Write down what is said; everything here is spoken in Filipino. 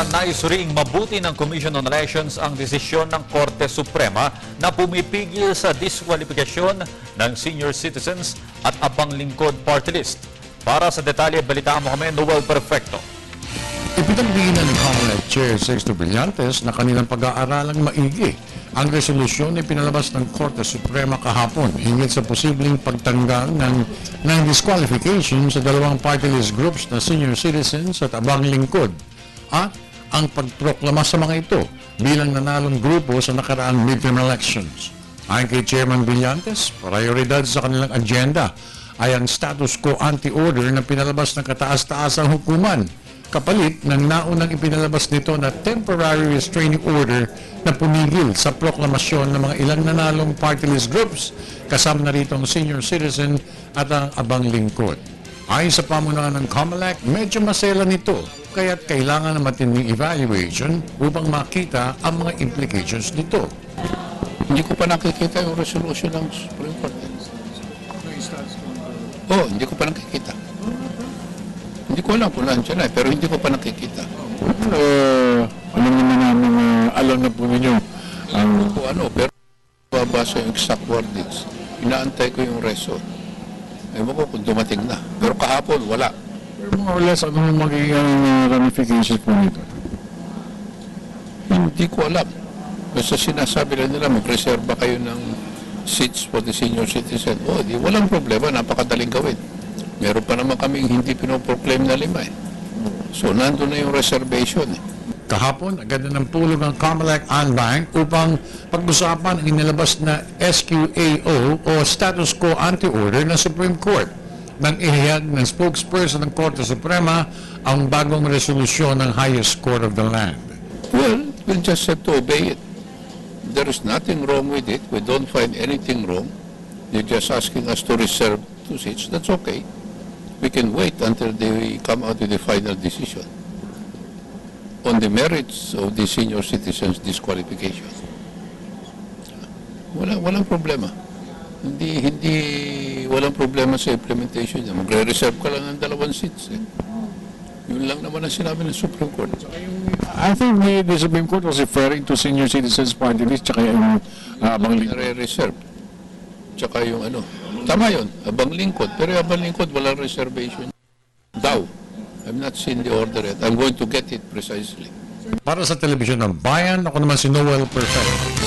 Samantala, naisuring mabuti ng Commission on Elections ang desisyon ng Korte Suprema na pumipigil sa diskwalifikasyon ng senior citizens at abang lingkod party list. Para sa detalye, balitaan mo kami, Noel Perfecto. Ipinagdiinan ng Comelec Chair Sexto Brillantes na kanilang pag-aaralang maigi ang resolusyon na pinalabas ng Korte Suprema kahapon hinggil sa posibleng pagtanggal ng, ng disqualification sa dalawang party list groups na senior citizens at abang lingkod at ang pagproklama sa mga ito bilang nanalong grupo sa nakaraang midterm elections. Ayon kay Chairman Brillantes, prioridad sa kanilang agenda ay ang status quo anti-order na pinalabas ng kataas-taasang hukuman kapalit ng naunang ipinalabas nito na temporary restraining order na pumigil sa proklamasyon ng mga ilang nanalong party list groups kasama na rito ang senior citizen at ang abang lingkod. Ayon sa pamunuan ng COMELEC, medyo masela nito kaya't kailangan ng matinding evaluation upang makita ang mga implications nito. Hindi ko pa nakikita yung resolution ng Supreme Court. Oh, hindi ko pa nakikita. Hindi ko alam kung nandiyan na, pero hindi ko pa nakikita. Uh, alam naman namin, uh, alam na po ninyo ang Kung ano, pero babasa yung exact wordings. Inaantay ko yung reso. Ewan ko kung dumating na. Pero kahapon, wala. pero more or less ano yung magiging uh, ramifications po nito. Hindi ko alam. Basta sinasabi lang nila, mag-reserva kayo ng seats for the senior citizen. Oh, di, walang problema, napakadaling gawin. Meron pa naman kaming hindi pinoproclaim na lima eh. So, nandun na yung reservation eh. Kahapon, agad na ng tulong ng Comelec Bank upang pag-usapan ang inilabas na SQAO o Status Quo Anti-Order ng Supreme Court nang ihayag ng spokesperson ng Korte Suprema ang bagong resolusyon ng highest court of the land. Well, we'll just have to obey it. There is nothing wrong with it. We don't find anything wrong. They're just asking us to reserve two seats. That's okay. We can wait until they come out with the final decision on the merits of the senior citizens disqualification. Wala, walang problema. Hindi, hindi, walang problema sa implementation niya. Magre-reserve ka lang ng dalawang seats. Eh. Yun lang naman ang sinabi ng Supreme Court. I think the, the Supreme Court was referring to senior citizens party list tsaka yung uh, abang lingkod. nare-reserve. Tsaka yung ano. Tama yun, abang lingkod. Pero abang lingkod, walang reservation. Daw. I've not seen the order yet. I'm going to get it precisely. Para sa telebisyon ng Bayan, ako naman si Noel Perfecto.